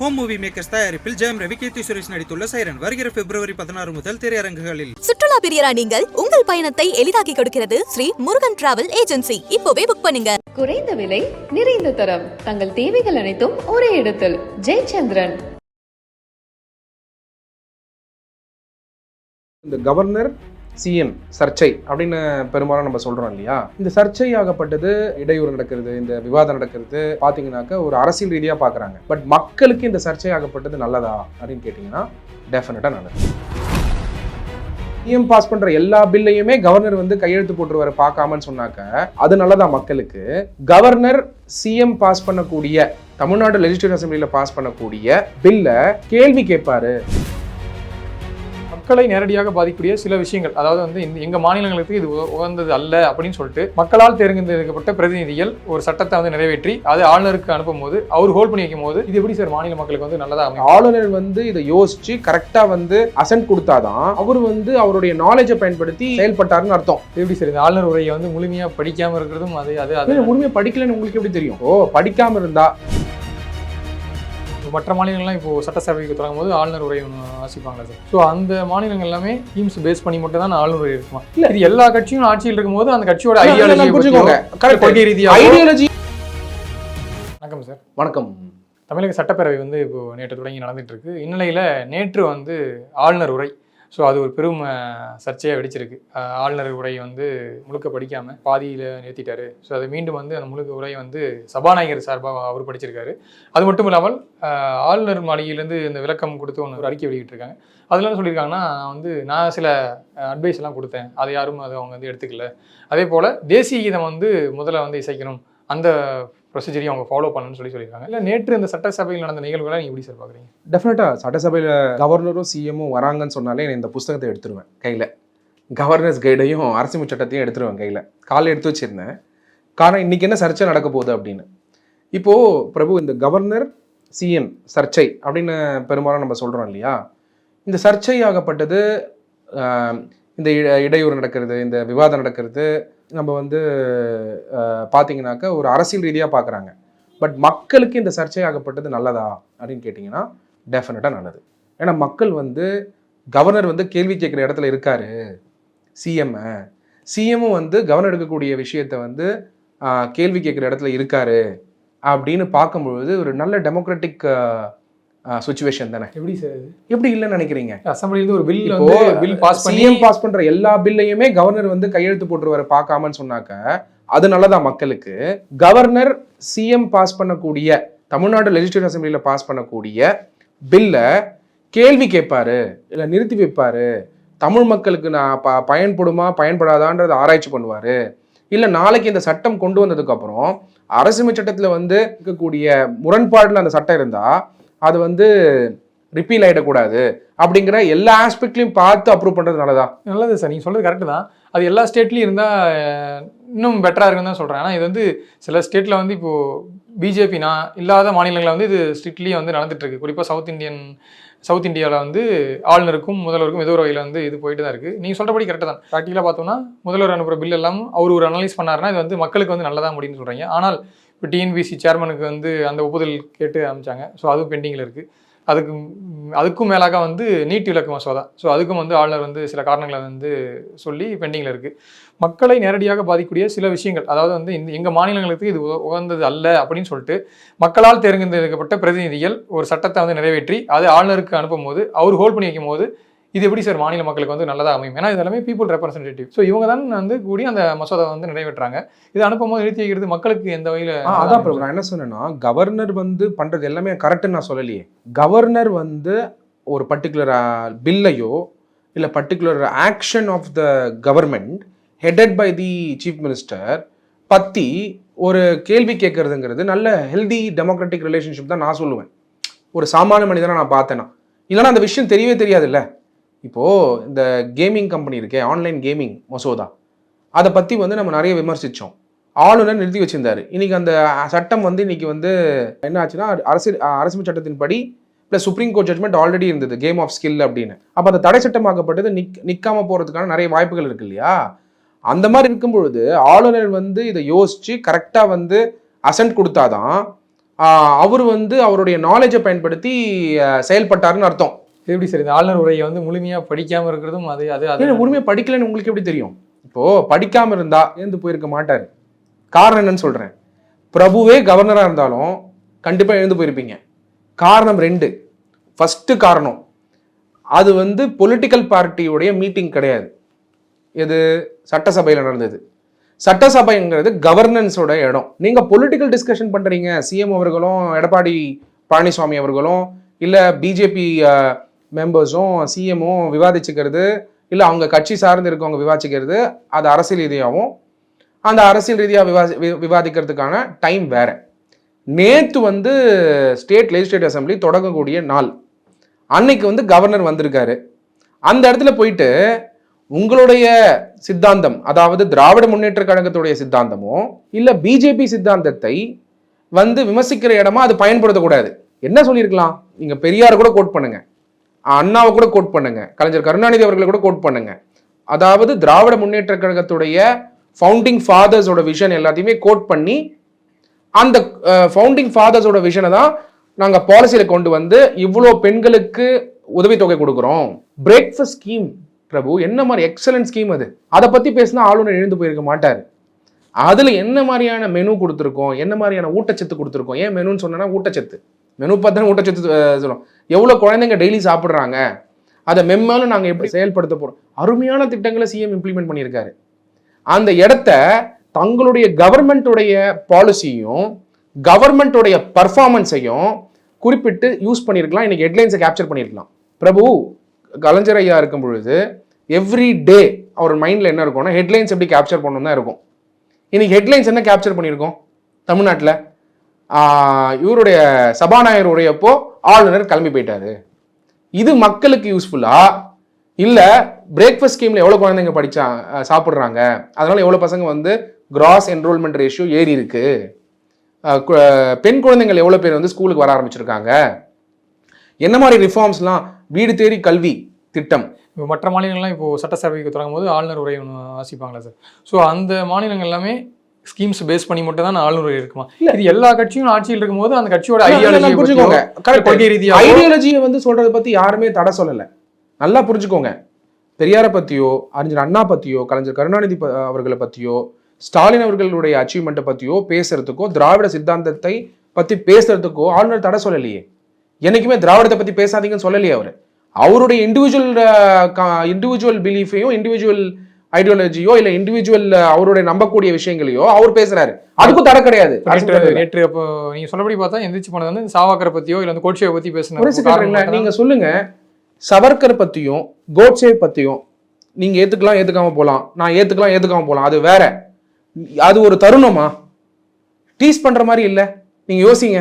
Home movie makers தயாரிப்பில் ஜெயம் ரவி கீர்த்தி சுரேஷ் நடித்துள்ள siren வருகிற பிப்ரவரி பதினாறு முதல் திரையரங்குகளில். சுற்றுலா பிரியரா நீங்கள் உங்கள் பயணத்தை எளிதாக்கி கொடுக்கிறது ஸ்ரீ முருகன் டிராவல் ஏஜென்சி. இப்போவே புக் பண்ணுங்க. குறைந்த விலை நிறைந்த தரம். தங்கள் தேவைகள் அனைத்தும் ஒரே இடத்தில். ஜெயச்சந்திரன். இந்த கவர்னர் சிஎம் சர்ச்சை அப்படின்னு பெரும்பாலும் நம்ம சொல்றோம் இல்லையா? இந்த சர்ச்சை ஆகப்பட்டது இடையூறு நடக்கிறது இந்த விவாதம் நடக்கிறது பாத்தீங்கன்னாக்க ஒரு அரசியல் ரீதியா பாக்குறாங்க. பட் மக்களுக்கு இந்த சர்ச்சை ஆகப்பட்டது நல்லதா அப்படின்னு கேட்டீங்கன்னா டெஃபினட்டா நல்லது. சிஎம் பாஸ் பண்ற எல்லா பில்லையுமே கவர்னர் வந்து கையெழுத்து போட்டுருவாரு பார்க்காமன்னு சொன்னாக்க அது நல்லதா மக்களுக்கு? கவர்னர் சிஎம் பாஸ் பண்ணக்கூடிய தமிழ்நாடு லெஜிஸ்லேட்டிவ் அசம்பிளியில் பாஸ் பண்ணக்கூடிய பில்லை கேள்வி கேட்பாரு. மக்களை நேரடியாக பாதிக்கக்கூடிய சில விஷயங்கள். அதாவது வந்து இந்த எங்க மாநிலங்களுக்கு இது உக- உகந்தது அல்ல அப்படின்னு சொல்லிட்டு மக்களால் தேர்ந்தெடுக்கப்பட்ட பிரதிநிதிகள் ஒரு சட்டத்தை வந்து நிறைவேற்றி அதை ஆளுநருக்கு அனுப்பும் போது அவர் ஹோல்ட் பண்ணி வைக்கும் போது இது எப்படி சார் மாநில மக்களுக்கு வந்து நல்லதா அமையும்? ஆளுநர் வந்து இதை யோசிச்சு கரெக்டா வந்து அசன்ட் கொடுத்தாதான் அவர் வந்து அவருடைய நாலேஜை பயன்படுத்தி செயல்பட்டாருன்னு அர்த்தம். எப்படி சார் இந்த ஆளுநர் உரையை வந்து முழுமையா படிக்காம இருக்கிறதும் அது அது அது அது முழுமையா படிக்கலன்னு உங்களுக்கு எப்படி தெரியும்? ஓ படிக்காம இருந்தா மற்ற மாநிலங்கள்லாம் இப்போ சட்டசபைக்கு தொடங்கும் போது ஆளுநர் உரை ஒன்று வாசிப்பாங்களா சார். ஸோ அந்த மாநிலங்கள் எல்லாமே டீம்ஸ் பேஸ் பண்ணி மட்டும் தான் ஆளுநர் உரை இருக்குமா? இல்ல. இது எல்லா கட்சியும் ஆட்சியில் இருக்கும்போது அந்த கட்சியோட ஐடியாலஜி. கொள்கை ரீதியாக ஐடியாலஜி வணக்கம் சார். வணக்கம். தமிழக சட்டப்பேரவை வந்து இப்போ நேற்று தொடங்கி நடந்துட்டு இருக்கு. இந்நிலையில் நேற்று வந்து ஆளுநர் உரை ஸோ அது ஒரு பெரும் சர்ச்சையாக வெடிச்சிருக்கு. ஆளுநர் உரையை வந்து முழுக்க படிக்காமல் பாதியில் நிறுத்திட்டாரு. ஸோ அதை மீண்டும் வந்து அந்த முழுக்க உரையை வந்து சபாநாயகர் சார்பாக அவர் படிச்சிருக்காரு. அது மட்டும் இல்லாமல் ஆளுநர் மாளிகையிலேருந்து இந்த விளக்கம் கொடுத்து ஒன்று ஒரு அறிக்கை வெளியிட்டிருக்காங்க. அதில் என்ன சொல்லியிருக்காங்கன்னா நான் வந்து நான் சில அட்வைஸ் எல்லாம் கொடுத்தேன். அதை யாரும் அதை அவங்க வந்து எடுத்துக்கல. அதே போல் தேசிய கீதம் வந்து முதல்ல வந்து இசைக்கணும். அந்த ப்ரொசீஜரையும் அவங்க ஃபாலோ பண்ணணும்னு சொல்லி சொல்லியிருக்காங்க. இல்லை நேற்று இந்த சட்டசபையில் நடந்த நிகழ்வுகளை நீங்கள் எப்படி சார் பார்க்குறீங்க டெஃபினட்டா சட்டசபையில கவர்னரும் சிஎம்மும் வராங்கன்னு சொன்னாலே நான் இந்த புஸ்தகத்தை எடுத்துருவேன் கையில. கவர்னர்ஸ் கைடையும் அரசியல் சட்டத்தையும் எடுத்துருவேன் கையில. காலைல எடுத்து வச்சிருந்தேன். காரணம் இன்னைக்கு என்ன சர்ச்சை நடக்க போகுது அப்படின்னு. இப்போ பிரபு இந்த கவர்னர் சிஎம் சர்ச்சை அப்படின்னு பெரும்பாலும் நம்ம சொல்றோம் இல்லையா? இந்த சர்ச்சை ஆகப்பட்டது இந்த இட- இடையூறு நடக்கிறது இந்த விவாதம் நடக்கிறது நம்ம வந்து பார்த்தீங்கன்னாக்கா ஒரு அரசியல் ரீதியாக பார்க்குறாங்க பட் மக்களுக்கு இந்த சர்ச்சை ஆகப்பட்டது நல்லதா அப்படின்னு கேட்டிங்கன்னா டெஃபினட்டாக நல்லது. ஏன்னா மக்கள் வந்து கவர்னர் வந்து கேள்வி கேட்குற இடத்துல இருக்காரு. சிஎம் சிஎம்மும் வந்து கவர்னர் எடுக்கக்கூடிய விஷயத்தை வந்து கேள்வி கேட்குற இடத்துல இருக்காரு. அப்படின்னு பார்க்கும்பொழுது ஒரு நல்ல டெமோக்ராட்டிக் சுச்சுவேஷன் தானே. எப்படி சார் எப்படி இல்லைன்னு நினைக்கிறீங்க? அசம்பிளிலேருந்து ஒரு பில் இப்போ பில் பாஸ் சிஎம் பாஸ் பண்ற எல்லா பில்லையுமே கவர்னர் வந்து கையெழுத்து போட்டுருவாரு பார்க்காமன்னு சொன்னாக்க அது நல்லதா மக்களுக்கு? கவர்னர் சிஎம் பாஸ் பண்ணக்கூடிய தமிழ்நாடு லெஜிஸ்லேட்டிவ் அசம்பிளியில பாஸ் பண்ணக்கூடிய பில்லை கேள்வி கேட்பாரு இல்ல நிறுத்தி வைப்பாரு. தமிழ் மக்களுக்கு நான் ப பயன்படுமா பயன்படாதான்றதை ஆராய்ச்சி பண்ணுவாரு. இல்ல நாளைக்கு இந்த சட்டம் கொண்டு வந்ததுக்கு அப்புறம் அரசியல் சட்டத்துல வந்து இருக்கக்கூடிய முரண்பாடுல அந்த சட்டம் இருந்தா அது வந்து ரிப்பீல் ஆகிடக்கூடாது அப்படிங்கிற எல்லா ஆஸ்பெக்ட்லையும் பார்த்து அப்ரூவ் பண்ணுறதுனால நல்லதா? நல்லது சார். நீங்கள் சொல்கிறது கரெக்டு தான். அது எல்லா ஸ்டேட்லேயும் இருந்தால் இன்னும் பெட்டராக இருக்குன்னு தான் சொல்கிறேன் ஆனால் இது வந்து சில ஸ்டேட்டில் வந்து இப்போது பிஜேபினா இல்லாத மாநிலங்களில் வந்து இது ஸ்ட்ரிக்ட்லி வந்து நடந்துட்டு குறிப்பாக சவுத் இந்தியன் சவுத் இந்தியாவில் வந்து ஆளுநருக்கும் முதல்வருக்கும் ஏதோ ஒரு வகையில் வந்து இது போயிட்டு தான் இருக்குது நீங்கள் சொல்கிறபடி கரெக்டாக தான். ப்ராக்டிக்கலாக பார்த்தோம்னா முதல்வர் அனுப்புகிற பில் எல்லாம் அவர் ஒரு அனலைஸ் பண்ணாருன்னா இது வந்து மக்களுக்கு வந்து நல்லதாக முடியும்னு சொல்கிறீங்க ஆனால் இப்போ டிஎன்பிசி சேர்மனுக்கு வந்து அந்த ஒப்புதல் கேட்டு அமைச்சாங்க. ஸோ அதுவும் பெண்டிங்கில் இருக்குது அதுக்கு அதுக்கும் மேலாக வந்து நீட் விளக்கு மசோதா. ஸோ அதுக்கும் வந்து ஆளுநர் வந்து சில காரணங்களை வந்து சொல்லி பெண்டிங்கில் இருக்குது மக்களை நேரடியாக பாதிக்கக்கூடிய சில விஷயங்கள் அதாவது வந்து இந்த எங்கள் மாநிலங்களுக்கு இது உகந்தது அல்ல அப்படின்னு சொல்லிட்டு மக்களால் தேர்ந்தெடுக்கப்பட்ட பிரதிநிதிகள் ஒரு சட்டத்தை வந்து நிறைவேற்றி அதை ஆளுநருக்கு அனுப்பும் போது அவர் ஹோல்ட் பண்ணி வைக்கும் போது இது எப்படி சார் மாநில மக்களுக்கு வந்து நல்லதாக அமையும்? ஏன்னா இது எல்லாமே பீப்புள் ரெப்ரசன்டேட்டிவ் ஸோ இவங்க தான் வந்து கூடி அந்த மசோதா வந்து நிறைவேற்றுறாங்க. இது அனுப்பும் போது நிறுத்தி வைக்கிறது மக்களுக்கு எந்த வகையில் அதான் நான் என்ன சொன்னேன்னா கவர்னர் வந்து பண்றது எல்லாமே கரெக்ட்னு நான் சொல்லலையே. கவர்னர் வந்து ஒரு பர்டிகுலர் பில்லையோ இல்லை particular action of the government headed by the chief minister பத்தி ஒரு கேள்வி கேட்கறதுங்கிறது நல்ல ஹெல்தி டெமோக்ராட்டிக் ரிலேஷன்ஷிப் தான் நான் சொல்லுவேன். ஒரு சாமானிய மனிதனா நான் பார்த்தேன்னா இல்லைன்னா அந்த விஷயம் தெரியவே தெரியாதுல்ல. இப்போது இந்த கேமிங் கம்பெனி இருக்கே ஆன்லைன் கேமிங் மசோதா. அதை பற்றி வந்து நம்ம நிறைய விமர்சித்தோம் ஆளுநர் நிறுத்தி வச்சிருந்தார். இன்றைக்கி அந்த சட்டம் வந்து இன்னைக்கு வந்து என்ன ஆச்சுன்னா அரசு அரசியல் சட்டத்தின்படி plus Supreme Court judgement already இருந்தது கேம் ஆஃப் ஸ்கில் அப்படின்னு. அப்போ அந்த தடை சட்டமாக்கப்பட்டது நிக் நிற்காம போகிறதுக்கான நிறைய வாய்ப்புகள் இருக்கு இல்லையா? அந்த மாதிரி இருக்கும் பொழுது ஆளுநர் வந்து இதை யோசித்து கரெக்டாக வந்து அசன்ட் கொடுத்தாதான் அவர் வந்து அவருடைய நாலேஜை பயன்படுத்தி செயல்பட்டாருன்னு அர்த்தம். இது எப்படி சார் இந்த ஆளுநர் உரையை வந்து முழுமையாக படிக்காமல் இருக்கிறதும் அது அது அது. முழுமையாக படிக்கலைன்னு உங்களுக்கு எப்படி தெரியும்? இப்போது படிக்காமல் இருந்தால் ஏந்து போயிருக்க மாட்டார். காரணம் என்னன்னு சொல்கிறேன் பிரபுவே கவர்னராக இருந்தாலும் கண்டிப்பாக எழுந்து போயிருப்பீங்க. காரணம் ரெண்டு. ஃபஸ்ட்டு காரணம். அது வந்து பொலிட்டிக்கல் பார்ட்டியுடைய மீட்டிங் கிடையாது. இது சட்டசபையில் நடந்தது. சட்டசபைங்கிறது கவர்னன்ஸோட இடம். நீங்கள் பொலிட்டிக்கல் டிஸ்கஷன் பண்ணுறீங்க சிஎம் அவர்களும் எடப்பாடி பழனிசாமி அவர்களும் இல்லை பிஜேபி மெம்பர்ஸும் சிஎம்மும் விவாதிச்சுக்கிறது இல்லை அவங்க கட்சி சார்ந்து இருக்கவங்க விவாதிச்சுக்கிறது அது அரசியல் ரீதியாகவும் அந்த அரசியல் ரீதியாக விவா விவாதிக்கிறதுக்கான டைம் வேறு. நேற்று வந்து ஸ்டேட் லெஜிஸ்லேட்டிவ் அசம்பிளி தொடங்கக்கூடிய நாள். அன்னைக்கு வந்து கவர்னர் வந்திருக்காரு. அந்த இடத்துல போயிட்டு உங்களுடைய சித்தாந்தம் அதாவது திராவிட முன்னேற்ற கழகத்துடைய சித்தாந்தமோ இல்லை பிஜேபி சித்தாந்தத்தை வந்து விமர்சிக்கிற இடமா அது பயன்படுத்தக்கூடாது. என்ன சொல்லியிருக்கலாம்? நீங்கள் பெரியார் கூட கோட் பண்ணுங்க. அண்ணாவை கூட கோட் பண்ணுங்க. கலைஞர் கருணாநிதி அவர்களை கூட கோட் பண்ணுங்க. அதாவது திராவிட முன்னேற்ற கழகத்துடைய ஃபவுண்டிங் ஃபாதர்ஸோட விஷன் எல்லாத்தையுமே கோட் பண்ணி அந்த ஃபவுண்டிங் ஃபாதர்ஸோட விஷனை தான் நாங்கள் பாலிசியில் கொண்டு வந்து இவ்வளோ பெண்களுக்கு உதவித்தொகை கொடுக்குறோம். பிரேக்ஃபாஸ்ட் ஸ்கீம் பிரபு என்ன மாதிரி எக்ஸலன்ட் ஸ்கீம் அது? அதை பற்றி பேசினா ஆளுநர் எழுந்து போயிருக்க மாட்டார். அதில் என்ன மாதிரியான மெனு கொடுத்துருக்கோம்? என்ன மாதிரியான ஊட்டச்சத்து கொடுத்துருக்கோம்? ஏன் மெனுன்னு சொன்னா ஊட்டச்சத்து. மெனு பார்த்தா ஊட்டச்சத்து அஹ், சொல்லும் எவ்வளோ குழந்தைங்க டெய்லி சாப்பிட்றாங்க? அதை மெம்மாலும் நாங்கள் எப்படி செயல்படுத்த போகிறோம் அருமையான திட்டங்களை சிஎம் இம்ப்ளிமெண்ட் பண்ணியிருக்காரு. அந்த இடத்த தங்களுடைய கவர்மெண்ட்டுடைய பாலிசியும் கவர்மெண்ட்டுடைய பர்ஃபார்மன்ஸையும் குறிப்பிட்டு யூஸ் பண்ணியிருக்கலாம். இன்னைக்கு ஹெட்லைன்ஸை கேப்சர் பண்ணியிருக்கலாம். பிரபு கலைஞர் ஐயா இருக்கும் பொழுது எவ்ரி டே அவர் மைண்டில் என்ன இருக்கும்னா ஹெட்லைன்ஸ் எப்படி கேப்சர் பண்ணணும் தான் இருக்கும். இன்னைக்கு ஹெட்லைன்ஸ் என்ன கேப்சர் பண்ணியிருக்கோம்? தமிழ்நாட்டில். இவருடைய சபாநாயகர் உரையப்போ ஆளுநர் கிளம்பி போயிட்டாரு. இது மக்களுக்கு யூஸ்ஃபுல்லா இல்லை பிரேக்ஃபாஸ்ட் ஸ்கீமில் எவ்வளோ குழந்தைங்க படித்தா சாப்பிட்றாங்க? அதனால் எவ்வளோ பசங்க வந்து கிராஸ் என்ரோல்மெண்ட் ரேஷியோ ஏறி இருக்கு? கு- பெண் குழந்தைங்கள் எவ்வளோ பேர் வந்து ஸ்கூலுக்கு வர ஆரம்பிச்சிருக்காங்க? என்ன மாதிரி ரிஃபார்ம்ஸ்லாம் வீடு தேடி கல்வி திட்டம்? இப்போ மற்ற மாநிலங்கள்லாம் இப்போது சட்டசபைக்கு தொடங்கும் போது ஆளுநர் உரை ஒன்று வாசிப்பாங்களா சார்? ஸோ அந்த மாநிலங்கள் எல்லாமே ஸ்கீம்ஸ் பேஸ் பண்ணி மட்டும் தான் ஆளுநர் இருக்குமா? இது எல்லா கட்சியும் ஆட்சியில் இருக்கும்போது அந்த கட்சியோட ஐடியாலஜி புரிஞ்சுக்கோங்க. கொள்கை ரீதியாக ஐடியாலஜியை வந்து சொல்றதை பத்தி யாருமே தடை சொல்லல. நல்லா புரிஞ்சுக்கோங்க. பெரியாரை பத்தியோ அறிஞர் அண்ணா பத்தியோ கலைஞர் கருணாநிதி அவர்களை பத்தியோ ஸ்டாலின் அவர்களுடைய அச்சீவ்மெண்ட்டை பத்தியோ பேசுறதுக்கோ திராவிட சித்தாந்தத்தை பத்தி பேசுறதுக்கோ ஆளுநர் தடை சொல்லலையே. என்னைக்குமே திராவிடத்தை பத்தி பேசாதீங்கன்னு சொல்லலையே அவர். அவருடைய இண்டிவிஜுவல் இண்டிவிஜுவல் பிலீஃபையும் இண்டிவிஜுவல் ஐடியாலஜியோ இல்ல இண்டிவிஜுவல் அவருடைய நம்பக்கூடிய விஷயங்களையோ அவர் பேசுறாரு. அதுக்கும் தடை கிடையாது. நேற்று அப்போ நீங்க சொல்லபடி பார்த்தா எந்திரிச்சு போனது வந்து சாவாக்கரை பத்தியோ இல்ல வந்து கோட்சேவை பத்தி ஒரு பேசின செகண்ட் நீங்க சொல்லுங்க. சவர்கர் பத்தியும் கோட்சே பத்தியும் நீங்க ஏத்துக்கலாம் ஏத்துக்காம போலாம். நான் ஏத்துக்கலாம் ஏத்துக்காம போலாம். அது வேற. அது ஒரு தருணமா? டீஸ் பண்ற மாதிரி இல்ல. நீங்க யோசிங்க.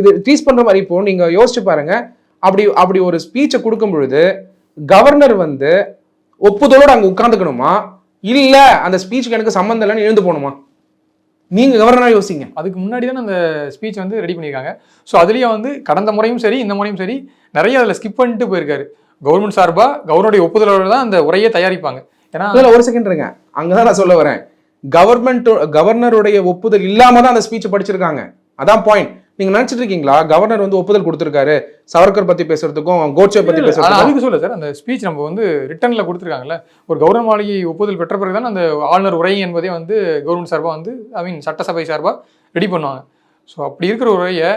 இது டீஸ் பண்ற மாதிரி இப்போ நீங்க யோசிச்சு பாருங்க. அப்படி அப்படி ஒரு ஸ்பீச்சை கொடுக்கும் பொழுது கவர்னர் வந்து ஒப்புதலோட அங்க உட்கார்ந்துக்கணுமா? இல்ல அந்த ஸ்பீச்சுக்கு எனக்கு சம்மந்தம் இல்லைன்னு எழுந்து போகணுமா? நீங்க கவர்னரா யோசிங்க. அதுக்கு முன்னாடி தான் அந்த ஸ்பீச் வந்து ரெடி பண்ணியிருக்காங்க. ஸோ அதுலயே வந்து கடந்த முறையும் சரி இந்த முறையும் சரி நிறைய அதில் ஸ்கிப் பண்ணிட்டு போயிருக்காரு. கவர்மெண்ட் சார்பா கவர்னருடைய ஒப்புதலோட தான் அந்த உரையை தயாரிப்பாங்க. ஏன்னா இல்ல ஒரு செகண்ட் இருங்க. அங்கதான் நான் சொல்ல வரேன். கவர்மெண்ட் கவர்னருடைய ஒப்புதல் இல்லாம தான் அந்த ஸ்பீச் படிச்சிருக்காங்க. அதான் பாயிண்ட் நீங்க நினைச்சிட்டு இருக்கீங்களா? கவர்னர் வந்து ஒப்புதல் கொடுத்திருக்காரு. சவர்கர் பத்தி பேசுறதுக்கும் கோட்சே பத்தி ஆனா பேசுறதுக்கும். அதுக்கு சொல்ல சார் அந்த ஸ்பீச் நம்ம வந்து ரிட்டர்ன்ல கொடுத்துருக்காங்கல்ல. ஒரு கவர்னர் மாளிகை ஒப்புதல் பெற்ற பிறகு தான் அந்த ஆளுநர் உரை என்பதே வந்து கவர்மெண்ட் சார்பா வந்து ஐ மீன் சட்டசபை சார்பா ரெடி பண்ணுவாங்க. ஸோ அப்படி இருக்கிற உரையை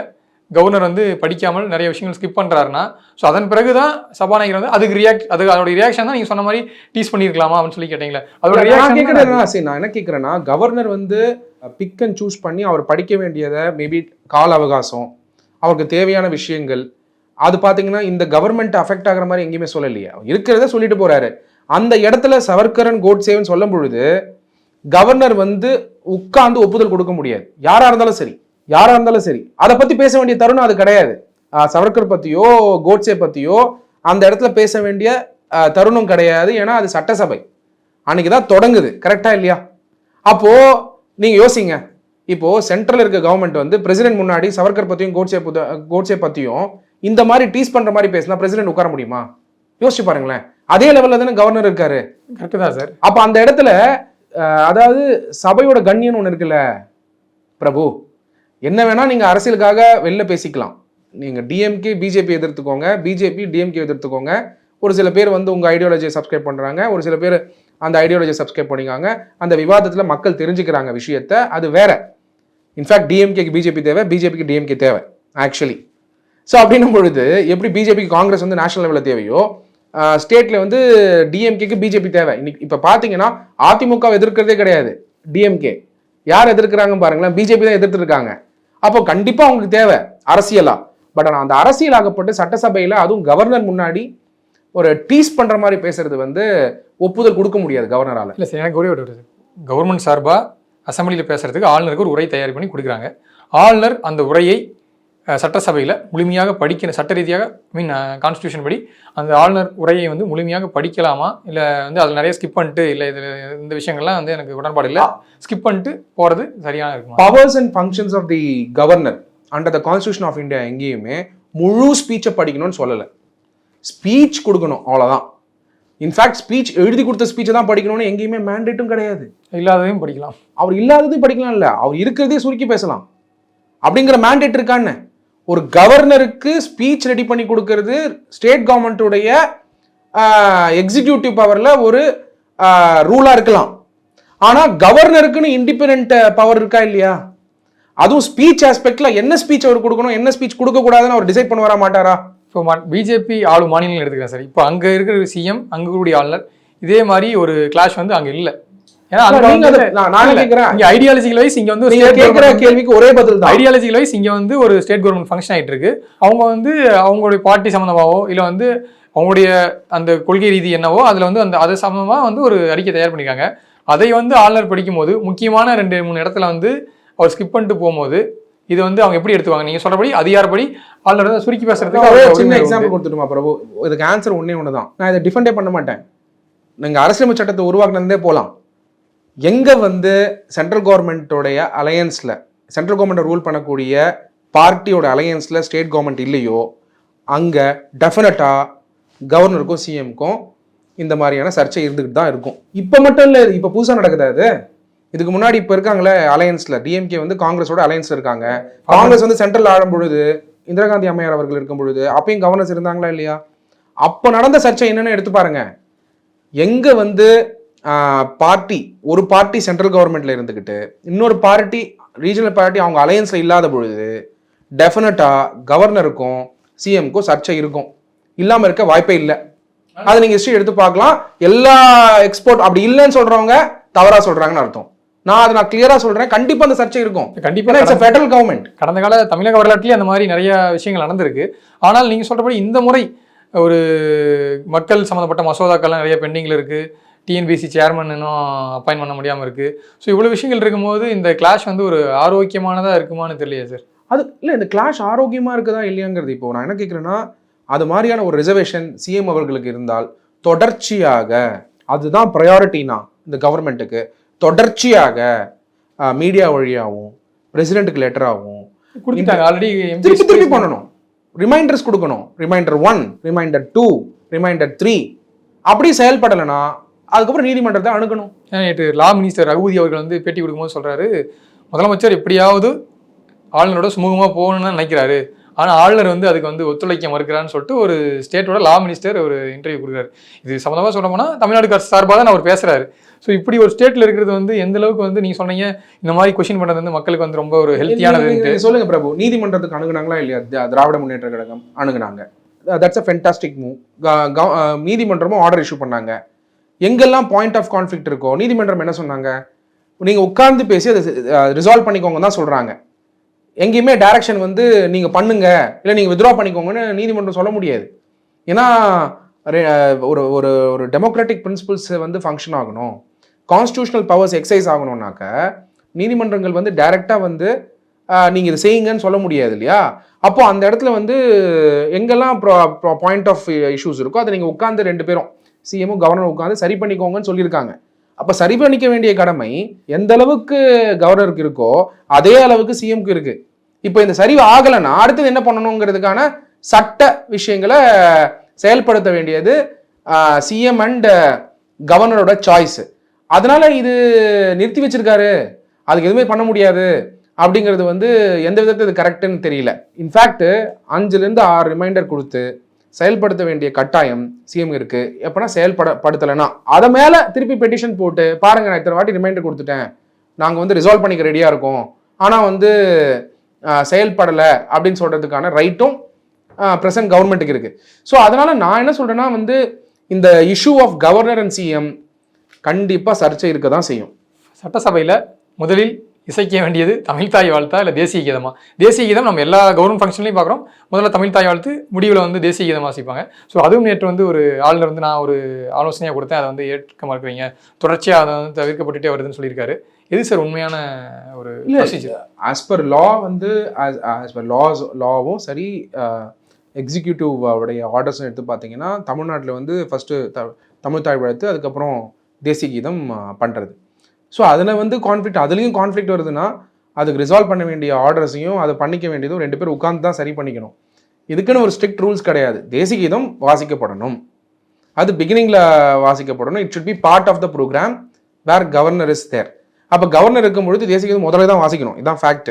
கவர்னர் வந்து படிக்காமல் நிறைய விஷயங்கள் ஸ்கிப் பண்றாருன்னா ஸோ அதன் பிறகு தான் சபாநாயகர் வந்து அதுக்கு ரியாக்ட் அதுக்கு அதோட ரியாக்ஷன் தான் நீங்க சொன்ன மாதிரி டீஸ் பண்ணியிருக்கலாமா அப்படின்னு சொல்லி கேட்டீங்களே. அதோட ரியாக்ஷன் நான் என்ன கேட்கறேன்னா கவர்னர் வந்து பிக் அண்ட் சூஸ் பண்ணி அவர் படிக்க வேண்டியதை மேபி கால அவகாசம் அவருக்கு தேவையான விஷயங்கள் அது பார்த்தீங்கன்னா இந்த கவர்மெண்ட் அஃபெக்ட் ஆகிற மாதிரி எங்கேயுமே சொல்லலையே. அவர் இருக்கிறத சொல்லிட்டு போகிறாரு அந்த இடத்துல சவர்கரன் கோட்சேவன் சொல்லும் பொழுது கவர்னர் வந்து உட்கார்ந்து ஒப்புதல் கொடுக்க முடியாது. யாராக இருந்தாலும் சரி யாராக இருந்தாலும் சரி அதை பற்றி பேச வேண்டிய தருணம் அது கிடையாது. சவர்கர் பற்றியோ கோட்சே பற்றியோ அந்த இடத்துல பேச வேண்டிய தருணம் கிடையாது. ஏன்னா அது சட்டசபை. அன்னைக்கு தான் தொடங்குது கரெக்டாக இல்லையா? அப்போ நீங்க யோசிங்க. இப்போ சென்ட்ரல் இருக்க கவர்மெண்ட் வந்து பிரசிடென்ட் முன்னாடி சவர்கர் பத்தியும் கோட்சே புத கோட்சே பத்தியும் இந்த மாதிரி டீஸ் பண்ற மாதிரி பேசினா பிரசிடென்ட் உட்கார முடியுமா? யோசிச்சு பாருங்களேன். அதே லெவல்ல தானே கவர்னர் இருக்காரு. கரெக்ட் தான் சார் அப்ப அந்த இடத்துல அதாவது சபையோட கண்ணியம்னு ஒண்ணு இருக்குல்ல பிரபு என்ன வேணா நீங்க அரசியலுக்காக வெளில பேசிக்கலாம். நீங்க டிஎம்கே பிஜேபி எதிர்த்துக்கோங்க. பிஜேபி டிஎம்கே எதிர்த்துக்கோங்க. ஒரு சில பேர் வந்து உங்க ஐடியாலஜியை சப்ஸ்கிரைப் பண்றாங்க. ஒரு சில பேர் அந்த ஐடியாலஜியை சப்ஸ்கிரைப் பண்ணிக்காங்க. அந்த விவாதத்தில் மக்கள் தெரிஞ்சுக்கிறாங்க விஷயத்த. அது வேற. இன்ஃபேக்ட் டிஎம்கேக்கு பிஜேபி தேவை பிஜேபிக்கு டிஎம்கே தேவை ஆக்சுவலி ஸோ அப்படின்னும் பொழுது எப்படி பிஜேபிக்கு காங்கிரஸ் வந்து நேஷனல் லெவலில் தேவையோ ஸ்டேட்டில் வந்து டிஎம்கேக்கு பிஜேபி தேவை. இன்னைக்கு இப்போ பார்த்தீங்கன்னா அதிமுக எதிர்க்கிறதே கிடையாது. டிஎம்கே யார் எதிர்க்கிறாங்கன்னு பாருங்களேன் பிஜேபி தான் எதிர்த்து இருக்காங்க அப்போ கண்டிப்பாக அவங்களுக்கு தேவை அரசியலாக பட் ஆனால் அந்த அரசியலாகப்பட்டு சட்டசபையில் அதுவும் கவர்னர் முன்னாடி ஒரு டீஸ் பண்ணுற மாதிரி பேசுறது வந்து ஒப்புதல் கொடுக்க முடியாது கவர்னரால். இல்லை சார் எனக்கு ஒரே ஒரு கவர்மெண்ட் சார்பாக அசம்பிளியில் பேசுறதுக்கு ஆளுநருக்கு ஒரு உரை தயார் பண்ணி கொடுக்குறாங்க. ஆளுநர் அந்த உரையை சட்டசபையில் முழுமையாக படிக்கிற சட்ட ரீதியாக மீன் கான்ஸ்டியூஷன் படி அந்த ஆளுநர் உரையை வந்து முழுமையாக படிக்கலாமா? இல்லை வந்து அதில் நிறைய ஸ்கிப் பண்ணிட்டு இல்லை இது இந்த விஷயங்கள்லாம் வந்து எனக்கு உடன்பாடு இல்லை. ஸ்கிப் பண்ணிட்டு போகிறது சரியான இருக்குமா? Powers and functions of the governor under the constitution of India எங்கேயுமே முழு ஸ்பீச்சை படிக்கணும்னு சொல்லலை. ஸ்பீச் கொடுக்கணும் அவ்வளோதான் இன்ஃபேக்ட் ஸ்பீச் எழுதி கொடுத்த ஸ்பீச்சை தான் படிக்கணும்னு எங்கேயுமே மேண்டேட்டும் கிடையாது. இல்லாததையும் படிக்கலாம். அவர் இல்லாதது படிக்கலாம் இல்லை அவர் இருக்கிறதே சுருக்கி பேசலாம். அப்படிங்கிற மேண்டேட் இருக்கான்னு. ஒரு கவர்னருக்கு ஸ்பீச் ரெடி பண்ணி கொடுக்கறது ஸ்டேட் கவர்மெண்ட்டுடைய எக்ஸிக்யூட்டிவ் பவரில் ஒரு ரூலாக இருக்கலாம். ஆனால் கவர்னருக்குன்னு இண்டிபெண்ட் பவர் இருக்கா இல்லையா? அதுவும் ஸ்பீச் ஆஸ்பெக்ட்ல என்ன ஸ்பீச் அவர் கொடுக்கணும் என்ன ஸ்பீச் கொடுக்கக்கூடாதுன்னு அவர் டிசைட் பண்ண வர மாட்டாரா? இப்போ பிஜேபி ஆளும் மாநிலங்கள் எடுத்துக்கிறேன் சார். இப்போ அங்கே இருக்கிற சிஎம் அங்கே கூடிய ஆளுநர் இதே மாதிரி ஒரு கிளாஷ் வந்து அங்கே இல்லை. ஐடியாலஜிக்கல் வைஸ் இங்க வந்து கேட்கிற கேள்விக்கு ஒரே பதில் தான். ஐடியாலஜிக்கல் வைஸ் இங்க வந்து ஒரு ஸ்டேட் கவர்மெண்ட் ஃபங்க்ஷன் ஆயிட்டு இருக்கு. அவங்க வந்து அவங்களுடைய பார்ட்டி சம்மந்தமாவோ இல்ல வந்து அவங்களுடைய அந்த கொள்கை ரீதி என்னவோ அதுல வந்து அந்த அது சம்மந்தமா வந்து ஒரு அறிக்கை தயார் பண்ணிருக்காங்க. அதை வந்து ஆளுநர் படிக்கும்போது முக்கியமான ரெண்டு மூணு இடத்துல வந்து அவர் ஸ்கிப் பண்ணிட்டு போகும்போது இது வந்து அவங்க எப்படி எடுத்துவாங்க? நீங்க சொல்றபடி அதிகாரப்படி ஆளுநர் சுருக்கி பேசுறதுக்கு சின்ன எக்ஸாம்பிள் உண்டு. கொடுத்துட்டுமா பிரபு? இதுக்கு ஆன்சர் ஒண்ணே ஒன்று தான் நான் இதை டிஃபெண்டே பண்ண மாட்டேன். நீங்க அரசியலமைப்பு சட்டத்தை உருவாக்குனதே போகலாம் எங்க வந்து சென்ட்ரல் கவர்மெண்ட்டோடைய அலையன்ஸ்ல சென்ட்ரல் கவர்மெண்ட் ரூல் பண்ணக்கூடிய பார்ட்டியோட அலையன்ஸ்ல ஸ்டேட் கவர்மெண்ட் இல்லையோ அங்க டெஃபினட்டா கவர்னருக்கும் சிஎம்க்கும் இந்த மாதிரியான சர்ச்சை இருந்துகிட்டு தான் இருக்கும். இப்போ மட்டும் இல்லை இப்போ புதுசாக நடக்குது அது இதுக்கு முன்னாடி இப்போ இருக்காங்களே அலையன்ஸில். டிஎம்கே வந்து காங்கிரஸோட அலையன்ஸ் இருக்காங்க. காங்கிரஸ் வந்து சென்ட்ரல் ஆடும் பொழுது இந்திரா காந்தி அம்மையார் அவர்கள் இருக்கும் பொழுது அப்பயும் கவர்னர்ஸ் இருந்தாங்களா இல்லையா? அப்போ நடந்த சர்ச்சை என்னன்னு எடுத்து பாருங்க. எங்கே வந்து பார்ட்டி ஒரு பார்ட்டி சென்ட்ரல் கவர்மெண்ட்ல இருந்துக்கிட்டு இன்னொரு பார்ட்டி ரீஜனல் பார்ட்டி அவங்க அலையன்ஸில் இல்லாத பொழுது டெஃபினட்டாக கவர்னருக்கும் சிஎம்க்கும் சர்ச்சை இருக்கும். இல்லாமல் இருக்க வாய்ப்பே இல்லை. அதை நீங்கள் ஹிஸ்ட்ரி எடுத்து பார்க்கலாம். எல்லா எக்ஸ்போர்ட் அப்படி இல்லைன்னு சொல்கிறவங்க தவறாக சொல்கிறாங்கன்னு அர்த்தம். நான் அதை நான் கிளியரா சொல்றேன். கண்டிப்பா அந்த சர்ச்சை இருக்கும். கண்டிப்பா இட்ஸ் ஃபெடரல் கவர்மெண்ட் கடந்த கால தமிழக வரலாற்றிலே அந்த மாதிரி நிறைய விஷயங்கள் நடந்திருக்கு. ஆனால் நீங்க சொல்றபடி இந்த முறை ஒரு மக்கள் சம்மந்தப்பட்ட மசோதாக்கள்லாம் நிறைய பெண்டிங்கில் இருக்கு. டிஎன்பிசி சேர்மன் இன்னும் அப்பாயின் பண்ண முடியாமல் இருக்கு. ஸோ இவ்வளோ விஷயங்கள் இருக்கும்போது இந்த கிளாஷ் வந்து ஒரு ஆரோக்கியமானதா இருக்குமான்னு தெரியலையே சார் அது இல்லை இந்த கிளாஷ் ஆரோக்கியமா இருக்குதா இல்லையாங்கிறது இப்போ நான் என்ன கேட்குறேன்னா அது மாதிரியான ஒரு ரிசர்வேஷன் சிஎம் அவர்களுக்கு இருந்தால் தொடர்ச்சியாக அதுதான் ப்ரையாரிட்டினா இந்த கவர்மெண்ட்டுக்கு தொடர்ச்சியாக மீடியா வழியாகவும் பிரசிடென்ட்டுக்கு லெட்டராகவும் கொடுத்துட்டாங்க. ஆல்ரெடி திருப்பி திருப்பி பண்ணணும். ரிமைண்டர்ஸ் கொடுக்கணும். Reminder one reminder two reminder three அப்படி செயல்படலைன்னா அதுக்கப்புறம் நீதிமன்றத்தை அணுகணும். நேற்று லா மினிஸ்டர் ரகுபதி அவர்கள் வந்து பேட்டி கொடுக்கும்போது சொல்றாரு முதலமைச்சர் எப்படியாவது ஆளுநரோட சுமூகமாக போகணும்னு நினைக்கிறாரு. ஆனால் ஆளுநர் வந்து அதுக்கு வந்து ஒத்துழைக்க மறுக்கிறான்னு சொல்லிட்டு ஒரு ஸ்டேட்டோட லா மினிஸ்டர் ஒரு இன்டர்வியூ கொடுக்குறாரு. இது சம்மந்தமாக சொல்ல போனால் தமிழ்நாடு அரசு சார்பாக தான் அவர் பேசுறாரு. ஸோ இப்படி ஒரு ஸ்டேட்ல இருக்கிறது வந்து எந்த அளவுக்கு வந்து நீங்க சொன்னீங்க இந்த மாதிரி கொஸ்டின் பண்றது வந்து மக்களுக்கு வந்து ரொம்ப ஒரு ஹெல்த்தியானது நீங்க சொல்லுங்க பிரபு. நீதிமன்றத்துக்கு அணுகுனாங்களா இல்லையா? திரா- திராவிட முன்னேற்ற கழகம் அணுகுனாங்க. தட்ஸ் அ ஃபென்டாஸ்டிக் மூவ் நீதிமன்றமும் ஆர்டர் இஷ்யூ பண்ணாங்க. எங்கெல்லாம் பாயிண்ட் ஆஃப் கான்ஃப்ளிக்ட் இருக்கோ நீதிமன்றம் என்ன சொன்னாங்க? நீங்க உட்கார்ந்து பேசி அதை ரிசால்வ் பண்ணிக்கோங்க தான் சொல்றாங்க. எங்கேயுமே டைரக்ஷன் வந்து நீங்க பண்ணுங்க இல்லை நீங்க வித்ட்ரா பண்ணிக்கோங்கன்னு நீதிமன்றம் சொல்ல முடியாது. ஏன்னா ஒரு ஒரு ஒரு டெமோக்ராட்டிக் பிரின்சிபல்ஸ் வந்து ஃபங்க்ஷன் ஆகணும். கான்ஸ்டியூஷனல் பவர்ஸ் எக்ஸசைஸ் ஆகணும்னாக்க நீதிமன்றங்கள் வந்து டைரெக்டாக வந்து நீங்கள் இதை செய்யுங்கன்னு சொல்ல முடியாது இல்லையா? அப்போ அந்த இடத்துல வந்து எங்கெல்லாம் பாயிண்ட் ஆஃப் இஷ்யூஸ் இருக்கோ அதை நீங்கள் உட்காந்து ரெண்டு பேரும் சிஎமும் கவர்னர் உட்காந்து சரி பண்ணிக்கோங்கன்னு சொல்லியிருக்காங்க. அப்போ சரி பண்ணிக்க வேண்டிய கடமை எந்த அளவுக்கு கவர்னருக்கு இருக்கோ அதே அளவுக்கு சிஎம்க்கு இருக்கு. இப்போ இந்த சரிவு ஆகலைன்னா அடுத்தது என்ன பண்ணணுங்கிறதுக்கான சட்ட விஷயங்களை செயல்படுத்த வேண்டியது சிஎம் அண்ட் கவர்னரோட சாய்ஸு அதனால இது நிறுத்தி வச்சிருக்காரு. அதுக்கு எதுவுமே பண்ண முடியாது. அப்படிங்கிறது வந்து எந்த விதத்தில் இது கரெக்டுன்னு தெரியல. இன்ஃபேக்ட்டு அஞ்சுலேருந்து ஆறு ரிமைண்டர் கொடுத்து செயல்படுத்த வேண்டிய கட்டாயம் சிஎம் இருக்கு. எப்போனா செயல்பட படுத்தலைன்னா. அதை மேலே திருப்பி பெட்டிஷன் போட்டு பாருங்க நான் இத்தனை வாட்டி ரிமைண்டர் கொடுத்துட்டேன். நாங்கள் வந்து ரிசால்வ் பண்ணிக்க ரெடியாக இருக்கோம். ஆனால் வந்து செயல்படலை. அப்படின்னு சொல்கிறதுக்கான ரைட்டும் ப்ரெசன்ட் கவர்மெண்ட்டுக்கு இருக்குது ஸோ அதனால் நான் என்ன சொல்கிறேன்னா வந்து இந்த issue of governor and CM கண்டிப்பாக சர்ச்சை இருக்க தான் செய்யும். சட்டசபையில் முதலில் இசைக்க வேண்டியது தமிழ் தாய் வாழ்த்தா இல்லை தேசிய கீதமா? தேசிய கீதம் நம்ம எல்லா கவர்மெண்ட் ஃபங்க்ஷன்லையும் பார்க்குறோம். முதல்ல தமிழ் தாய் வாழ்த்து முடிவில் வந்து தேசிய கீதம் வாசிப்பாங்க. ஸோ அதுவும் நேற்று வந்து ஒரு ஆளுநர் வந்து நான் ஒரு ஆலோசனையாக கொடுத்தேன். அதை வந்து ஏற்க மறுக்கிறீங்க. தொடர்ச்சியாக அதை வந்து தவிர்க்கப்பட்டுட்டே வருதுன்னு சொல்லியிருக்காரு. எது சார் உண்மையான ஒரு ஆஸ் பர் லா வந்து ஆஸ் பர் லாஸ் லாவும் சரி எக்ஸிக்யூட்டிவ் உடைய ஆர்டர்ஸும் எடுத்து பார்த்தீங்கன்னா தமிழ்நாட்டில் வந்து ஃபஸ்ட்டு த தமிழ் தாய் வளர்த்து அதுக்கப்புறம் தேசிய கீதம் பண்ணுறது ஸோ அதில் வந்து கான்ஃப்ளிக்ட் அதுலேயும் கான்ஃப்ளிக்ட் வருதுன்னா அதுக்கு ரிசால்வ் பண்ண வேண்டிய ஆர்டர்ஸையும் அதை பண்ணிக்க வேண்டியதும் ரெண்டு பேரும் உட்காந்து தான் சரி பண்ணிக்கணும். இதுக்குன்னு ஒரு ஸ்ட்ரிக்ட் ரூல்ஸ் கிடையாது. தேசிய கீதம் வாசிக்கப்படணும். அது பிகினிங்கில் வாசிக்கப்படணும். It should be part of the programme where governor is there அப்போ கவர்னர் இருக்கும் பொழுது தேசிய கீதம் முதல்ல தான் வாசிக்கணும். இதான் ஃபேக்ட்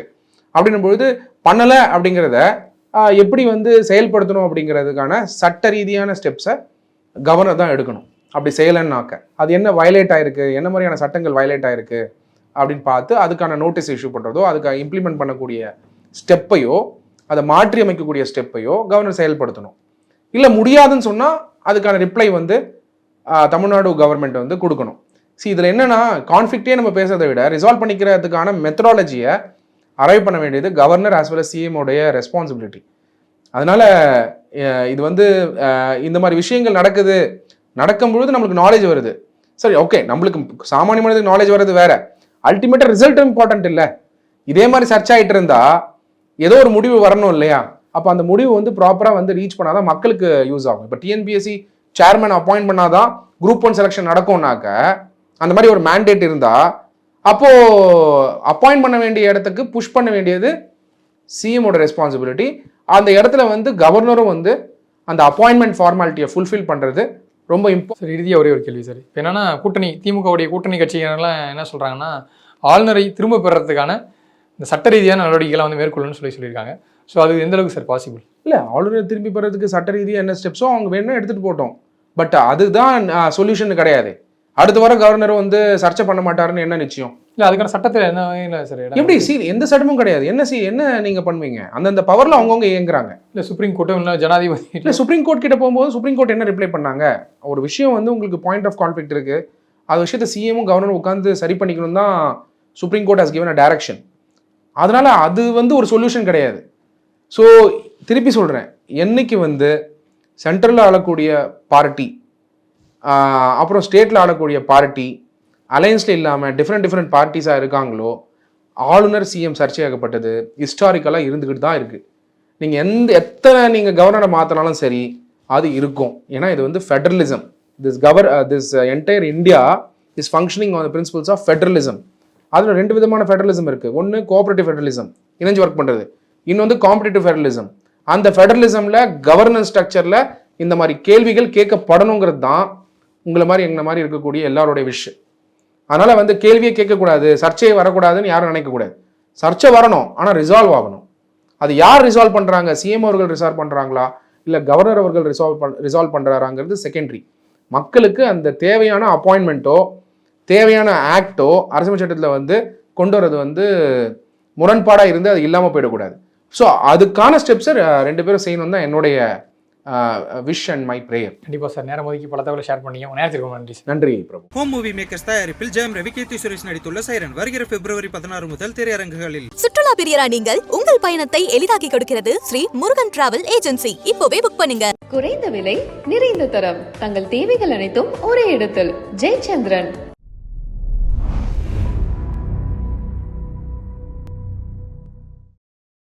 அப்படின்னும் பொழுது பண்ணலை அப்படிங்கிறத எப்படி வந்து செயல்படுத்தணும் அப்படிங்கிறதுக்கான சட்ட ரீதியான ஸ்டெப்ஸை கவர்னர் தான் எடுக்கணும். அப்படி செய்யலைன்னாக்க அது என்ன வயலேட் ஆயிருக்கு என்ன மாதிரியான சட்டங்கள் வயலேட் ஆயிருக்கு அப்படின்னு பார்த்து அதுக்கான நோட்டீஸ் இஷ்யூ பண்ணுறதோ அதுக்கு இம்ப்ளிமெண்ட் பண்ணக்கூடிய ஸ்டெப்பையோ அதை மாற்றி அமைக்கக்கூடிய ஸ்டெப்பையோ கவர்னர் செயல்படுத்தணும். இல்லை முடியாதுன்னு சொன்னால் அதுக்கான ரிப்ளை வந்து தமிழ்நாடு கவர்மெண்ட் வந்து கொடுக்கணும். சி இதில் என்னென்னா கான்ஃப்ளிக்டே நம்ம பேசுறதை விட ரிசால்வ் பண்ணிக்கிறதுக்கான மெத்தடாலஜியை அரைவ் பண்ண வேண்டியது governor as well as CM உடைய ரெஸ்பான்சிபிலிட்டி அதனால் இது வந்து இந்த மாதிரி விஷயங்கள் நடக்குது நடக்கும் பொழுது நம்மளுக்கு நாலேஜ் வருது. சரி ஓகே நம்மளுக்கு சாமானிய மனிதனுக்கு நாலேஜ் வர்றது வேற. அல்டிமேட்டாக ரிசல்ட் இம்பார்ட்டன்ட் இல்லை. இதே மாதிரி சர்ச் ஆகிட்டு இருந்தா ஏதோ ஒரு முடிவு வரணும் இல்லையா? அப்போ அந்த முடிவு வந்து ப்ராப்பராக வந்து ரீச் பண்ணாதான் மக்களுக்கு யூஸ் ஆகும். இப்போ டிஎன்பிஎஸ்சி சேர்மன் அப்பாயிண்ட் பண்ணாதான் குரூப் ஒன் செலெக்ஷன் நடக்கும்னாக்க அந்த மாதிரி ஒரு மேண்டேட் இருந்தால் அப்போது அப்பாயிண்ட் பண்ண வேண்டிய இடத்துக்கு புஷ் பண்ண வேண்டியது சிஎமோட ரெஸ்பான்சிபிலிட்டி அந்த இடத்துல வந்து கவர்னரும் வந்து அந்த அப்பாயின்மெண்ட் ஃபார்மாலிட்டியை ஃபுல்ஃபில் பண்ணுறது ரொம்ப இம்பார்ட் சார் இறுதியாக ஒரே ஒரு கேள்வி சார். இப்போ என்னென்னா கூட்டணி திமுகவுடைய கூட்டணி கட்சிகள்லாம் என்ன சொல்கிறாங்கன்னா ஆளுநரை திரும்ப பெறறதுக்கான இந்த சட்ட ரீதியான நடவடிக்கைகளை வந்து மேற்கொள்ளணும்னு சொல்லி சொல்லியிருக்காங்க. ஸோ அது எந்த அளவுக்கு சார் பாசிபிள் இல்லை ஆளுநரை திரும்பி பெறதுக்கு சட்ட ரீதியாக என்ன ஸ்டெப்ஸோ அவங்க வேணும்னா எடுத்துகிட்டு போட்டோம். பட் அதுதான் சொல்யூஷன் கிடையாது. அடுத்த வாரம் கவர்னர் வந்து சர்ச்சை பண்ண மாட்டாருன்னு என்ன நிச்சயம்? இல்லை அதுக்கான சட்டத்தில் என்ன இல்லை சார் எப்படி? சி எந்த சட்டமும் கிடையாது. என்ன சி என்ன நீங்க பண்ணுவீங்க? அந்தந்த பவர்ல அவங்கவுங்க இயங்குறாங்க. இல்லை சுப்ரீம் கோர்ட்டும் இல்லை ஜனாதிபதி இல்ல சுப்ரீம் கோர்ட் கிட்ட போகும்போது சுப்ரீம் கோர்ட் என்ன ரிப்ளை பண்ணாங்க? ஒரு விஷயம் வந்து உங்களுக்கு பாயிண்ட் ஆஃப் கான்ஃபிளிக்ட் இருக்கு. அது விஷயத்தை சிஎமும் கவர்னரும் உட்காந்து சரி பண்ணிக்கணும் தான் Supreme Court has given a direction அதனால அது வந்து ஒரு சொல்யூஷன் கிடையாது. ஸோ திருப்பி சொல்றேன். என்னைக்கு வந்து சென்ட்ரலில் ஆளக்கூடிய பார்ட்டி அப்புறம் ஸ்டேட்டில் ஆடக்கூடிய பார்ட்டி அலையன்ஸில் இல்லாமல் டிஃப்ரெண்ட் டிஃப்ரெண்ட் பார்ட்டிஸாக இருக்காங்களோ ஆளுநர் சிஎம் சர்ச்சையாகப்பட்டது ஹிஸ்டாரிக்கலாக இருந்துக்கிட்டு தான் இருக்குது நீங்கள் எந்த எத்தனை நீங்கள் கவர்னரை மாற்றினாலும் சரி அது இருக்கும். ஏன்னா இது வந்து federalism this cover this entire India is functioning on the principles of federalism அதில் ரெண்டு விதமான ஃபெடரலிசம் இருக்குது ஒன்று கோஆப்ரேட்டிவ் ஃபெடரலிசம் இணைஞ்சு ஒர்க் பண்ணுறது இன்னும் வந்து காம்படிட்டிவ் ஃபெடரலிசம் அந்த ஃபெடரலிசமில் கவர்னன்ஸ் ஸ்ட்ரக்சரில் இந்த மாதிரி கேள்விகள் கேட்கப்படணுங்கிறது தான் உங்களை மாதிரி எங்களை மாதிரி இருக்கக்கூடிய எல்லாருடைய விஷ் அதனால் வந்து கேள்வியை கேட்கக்கூடாது சர்ச்சையை வரக்கூடாதுன்னு யாரும் நினைக்கக்கூடாது சர்ச்சை வரணும் ஆனால் ரிசால்வ் ஆகணும். அது யார் ரிசால்வ் பண்ணுறாங்க சிஎம் அவர்கள் ரிசால்வ் பண்ணுறாங்களா இல்லை கவர்னர் அவர்கள் ரிசால்வ் பண் ரிசால்வ் பண்ணுறாராங்கிறது செகண்டரி மக்களுக்கு அந்த தேவையான அப்பாயின்மெண்ட்டோ தேவையான ஆக்டோ அரசியல் சட்டத்தில் வந்து கொண்டு வரது வந்து முரண்பாடாக இருந்து அது இல்லாமல் போயிடக்கூடாது. ஸோ அதுக்கான ஸ்டெப்ஸை ரெண்டு பேரும் செய்யணும் தான் என்னுடைய விஷ் அண்ட் மை ப்ரேயர் கண்டிப்பாக சார். நேரம் ஒதுக்கி பல தகவலை ஷேர் நேரத்திற்கு ரொம்ப நன்றி நன்றி பிரபு. ஹோம் மூவி மேக்கர்ஸ் தயாரிப்பில் ஜெயம் ரவி கீர்த்தி சுரேஷ் நடித்துள்ள சைரன் வருகிற பிப்ரவரி பதினாறு முதல் திரையரங்குகளில். சுற்றுலா பிரியரா நீங்கள் உங்கள் பயணத்தை எளிதாக்கி கொடுக்கிறது ஸ்ரீ முருகன் டிராவல் ஏஜென்சி இப்போவே புக் பண்ணுங்க. குறைந்த விலை நிறைந்த தரம். தங்கள் தேவைகள் அனைத்தும் ஒரே இடத்தில். ஜெயச்சந்திரன்.